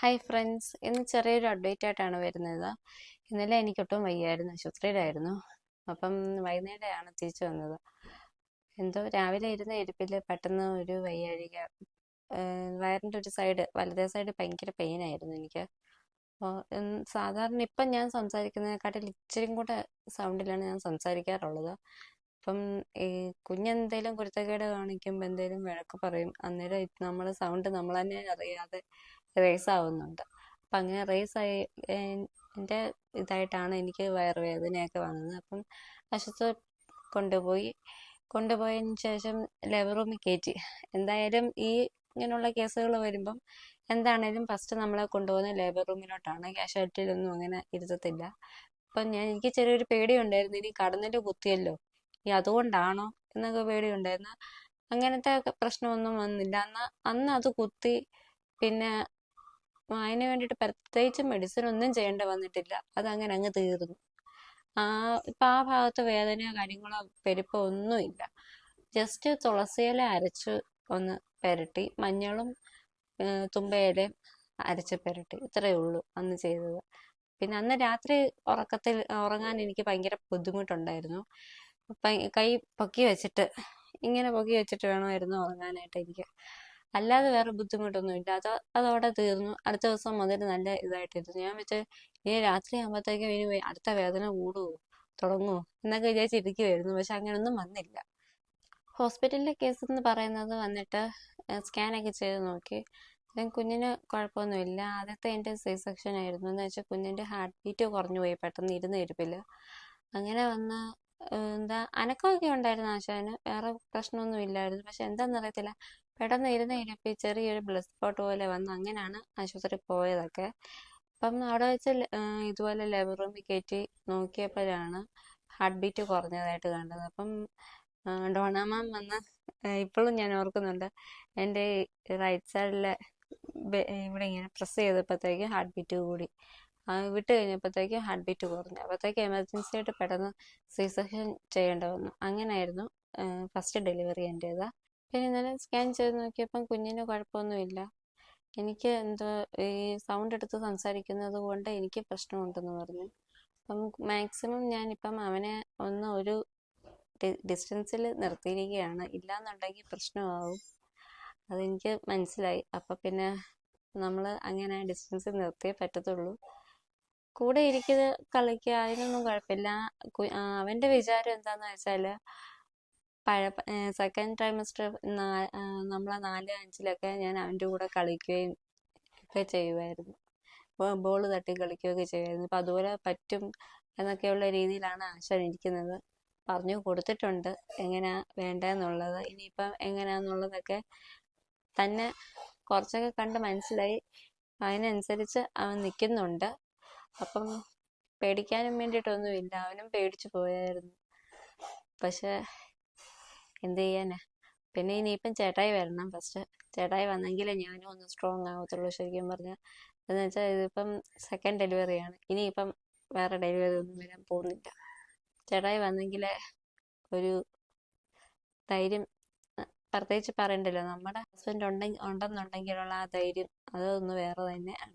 Hi friends ഇന്ന് ചെറിയൊരു update ആയിട്ടാണ് വരുന്നത്. ഇന്നലെ എനിക്കൊട്ടും വയ്യായിരുന്നു. ആശുപത്രിയിലായിരുന്നു. അപ്പം വൈകുന്നേരമാണ് തിരിച്ചു വന്നത്. എന്തോ രാവിലെ ഇരുന്ന ഇരിപ്പിൽ പെട്ടെന്ന് ഒരു വയ്യാഴിക വയറിന്റെ ഒരു സൈഡ് വലതേ സൈഡ് ഭയങ്കര പെയിൻ ആയിരുന്നു എനിക്ക്. അപ്പോൾ സാധാരണ ഇപ്പം ഞാൻ സംസാരിക്കുന്നതിനെക്കാട്ടിൽ ഇച്ചിരി കൂടെ സൗണ്ടിലാണ് ഞാൻ സംസാരിക്കാറുള്ളത്. അപ്പം ഈ കുഞ്ഞെന്തേലും കുരുത്തക്കേട് കാണിക്കുമ്പോൾ എന്തേലും വിളക്ക് പറയും. അന്നേരം നമ്മൾ സൗണ്ട് നമ്മൾ തന്നെ അറിയാതെ റേസ് ആവുന്നുണ്ട്. അപ്പം അങ്ങനെ റേസ് ആയി എന്റെ ഇതായിട്ടാണ് എനിക്ക് വയറുവേദനയൊക്കെ വന്നത്. അപ്പം ആശുപത്രി കൊണ്ടുപോയി. കൊണ്ടുപോയതിന് ശേഷം ലേബർ റൂമിൽ കയറ്റി എന്തായാലും ഈ ഇങ്ങനെയുള്ള കേസുകൾ വരുമ്പം എന്താണേലും ഫസ്റ്റ് നമ്മളെ കൊണ്ടുപോകുന്ന ലേബർ റൂമിലോട്ടാണ് കാഷ്വാലിറ്റിയിലൊന്നും അങ്ങനെ ഇരുത്തത്തില്ല. അപ്പം ഞാൻ എനിക്ക് ചെറിയൊരു പേടിയുണ്ടായിരുന്നു. ഇനി കടന്നിട്ട് കുത്തിയല്ലോ. ഇനി അതുകൊണ്ടാണോ എന്നൊക്കെ പേടിയുണ്ടായിരുന്നു. അങ്ങനത്തെ പ്രശ്നമൊന്നും വന്നില്ല. അന്ന് അന്ന് അത് കുത്തി. പിന്നെ അതിന് വേണ്ടിട്ട് പ്രത്യേകിച്ച് മെഡിസിൻ ഒന്നും ചെയ്യേണ്ട വന്നിട്ടില്ല. അതങ്ങനെ അങ്ങ് തീർന്നു. ആ ഇപ്പം ആ ഭാഗത്ത് വേദനയോ കാര്യങ്ങളോ പെരുപ്പോ ഒന്നുമില്ല ജസ്റ്റ് തുളസിയില അരച്ച് ഒന്ന് പുരട്ടി മഞ്ഞളും തുമ്പയിലയും അരച്ച് പുരട്ടി. ഇത്രയേ ഉള്ളൂ അന്ന് ചെയ്തത്. പിന്നെ അന്ന് രാത്രി ഉറക്കത്തിൽ ഉറങ്ങാൻ എനിക്ക് ഭയങ്കര ബുദ്ധിമുട്ടുണ്ടായിരുന്നു. കൈ പൊക്കി വെച്ചിട്ട് ഇങ്ങനെ പൊക്കി വെച്ചിട്ട് വേണമായിരുന്നു ഉറങ്ങാനായിട്ട് എനിക്ക്. അല്ലാതെ വേറെ ബുദ്ധിമുട്ടൊന്നും ഇല്ല അത് അതോടെ തീർന്നു. അടുത്ത ദിവസം മുതൽ നല്ല ഇതായിട്ടിരുന്നു. ഞാൻ വെച്ചാൽ ഇനി രാത്രി ആകുമ്പോഴത്തേക്കും ഇനി അടുത്ത വേദന കൂടുമോ തുടങ്ങുമോ എന്നൊക്കെ വിചാരിച്ചിരിക്കുമായിരുന്നു പക്ഷെ അങ്ങനെയൊന്നും വന്നില്ല. ഹോസ്പിറ്റലിലെ കേസ് എന്ന് പറയുന്നത് വന്നിട്ട് സ്കാനൊക്കെ ചെയ്ത് നോക്കി. കുഞ്ഞിന് കുഴപ്പമൊന്നുമില്ല. ആദ്യത്തെ എന്റെ സി സെക്ഷൻ ആയിരുന്നു. എന്ന് വെച്ചാൽ കുഞ്ഞിന്റെ ഹാർട്ട് ബീറ്റ് കുറഞ്ഞു പോയി. പെട്ടെന്ന് ഇരുന്ന് ഇരിപ്പിൽ അങ്ങനെ വന്ന എന്താ അനക്കമൊക്കെ ഉണ്ടായിരുന്നു ആശാന്? വേറെ പ്രശ്നമൊന്നും ഇല്ലായിരുന്നു. പക്ഷെ എന്താണെന്നറിയത്തില്ല പെട്ടെന്ന് ഇരുന്ന് ഇരിപ്പി ചെറിയൊരു ബ്ലഡ് സ്പോട്ട് പോലെ വന്ന് അങ്ങനെയാണ് ആശുപത്രി പോയതൊക്കെ. അപ്പം അവിടെ വെച്ച് ഇതുപോലെ ലേബർ റൂമിൽ കയറ്റി നോക്കിയപ്പോഴാണ് ഹാർട്ട് ബീറ്റ് കുറഞ്ഞതായിട്ട് കണ്ടത്. അപ്പം ഡോണാമാം വന്ന് ഇപ്പോഴും ഞാൻ ഓർക്കുന്നുണ്ട് എന്റെ റൈറ്റ് സൈഡിലെ ഇവിടെ ഇങ്ങനെ പ്രസ് ചെയ്തപ്പോഴത്തേക്ക് ഹാർട്ട് ബീറ്റ് കൂടി. വിട്ട് കഴിഞ്ഞപ്പോഴത്തേക്ക് ഹാർട്ട് ബീറ്റ് കുറഞ്ഞു. അപ്പോഴത്തേക്ക് എമർജൻസി ആയിട്ട് പെട്ടെന്ന് സി സെക്ഷൻ ചെയ്യേണ്ട വന്നു. അങ്ങനെയായിരുന്നു ഫസ്റ്റ് ഡെലിവറി എന്റേത്. പിന്നെ ഇന്നലെ സ്കാൻ ചെയ്ത് നോക്കിയപ്പം കുഞ്ഞിന് കുഴപ്പമൊന്നുമില്ല എനിക്ക് എന്തോ ഈ സൗണ്ട് എടുത്ത് സംസാരിക്കുന്നത് കൊണ്ട് എനിക്ക് പ്രശ്നമുണ്ടെന്ന് പറഞ്ഞു അപ്പം മാക്സിമം ഞാനിപ്പം അവനെ ഒന്ന് ഒരു ഡിസ്റ്റൻസിൽ നിർത്തിയിരിക്കുകയാണ് ഇല്ലാന്നുണ്ടെങ്കിൽ പ്രശ്നമാവും അതെനിക്ക് മനസ്സിലായി അപ്പം പിന്നെ നമ്മൾ അങ്ങനെ ഡിസ്റ്റൻസിൽ നിർത്തിയേ പറ്റത്തുള്ളൂ കൂടെ ഇരിക്കുന്നത് കളിക്കുക അതിനൊന്നും കുഴപ്പമില്ല അവന്റെ വിചാരം എന്താണെന്ന് വെച്ചാൽ പഴ സെക്കൻഡ് ട്രൈമസ്റ്റർ നമ്മളെ നാല് അഞ്ചിലൊക്കെ ഞാൻ അവന്റെ കൂടെ കളിക്കുകയും ഒക്കെ ചെയ്യുമായിരുന്നു. ബോൾ തട്ടി കളിക്കുകയൊക്കെ ചെയ്യുമായിരുന്നു. അപ്പം അതുപോലെ പറ്റും എന്നൊക്കെയുള്ള രീതിയിലാണ് ആശാൻ ഇരിക്കുന്നത്. പറഞ്ഞു കൊടുത്തിട്ടുണ്ട് എങ്ങനെയാ വേണ്ടതെന്നുള്ളത് ഇനിയിപ്പം എങ്ങനെയാന്നുള്ളതൊക്കെ തന്നെ കുറച്ചൊക്കെ കണ്ട് മനസ്സിലായി. അതിനനുസരിച്ച് അവൻ നിൽക്കുന്നുണ്ട്. അപ്പം പേടിക്കാനും വേണ്ടിയിട്ടൊന്നുമില്ല. അവനും പേടിച്ചു പോയായിരുന്നു. പക്ഷെ എന്ത് ചെയ്യാനാ? പിന്നെ ഇനിയിപ്പം ചേട്ടായി വരണം ഫസ്റ്റ് ചേട്ടായി വന്നെങ്കിലേ ഞാനും ഒന്ന് സ്ട്രോങ് ആവത്തുള്ളൂ ശരിക്കും പറഞ്ഞാൽ എന്ന് വെച്ചാൽ ഇതിപ്പം സെക്കൻഡ് ഡെലിവറിയാണ് ഇനിയിപ്പം വേറെ ഡെലിവറി ഒന്നും വരാൻ പോകുന്നില്ല. ചേട്ടായി വന്നെങ്കിലേ ഒരു ധൈര്യം പ്രത്യേകിച്ച് പറയണ്ടല്ലോ. നമ്മുടെ ഹസ്ബൻഡ് ഉണ്ടെങ്കിൽ ഉണ്ടെന്നുണ്ടെങ്കിലുള്ള ആ ധൈര്യം അതൊന്ന് വേറെ തന്നെയാണ്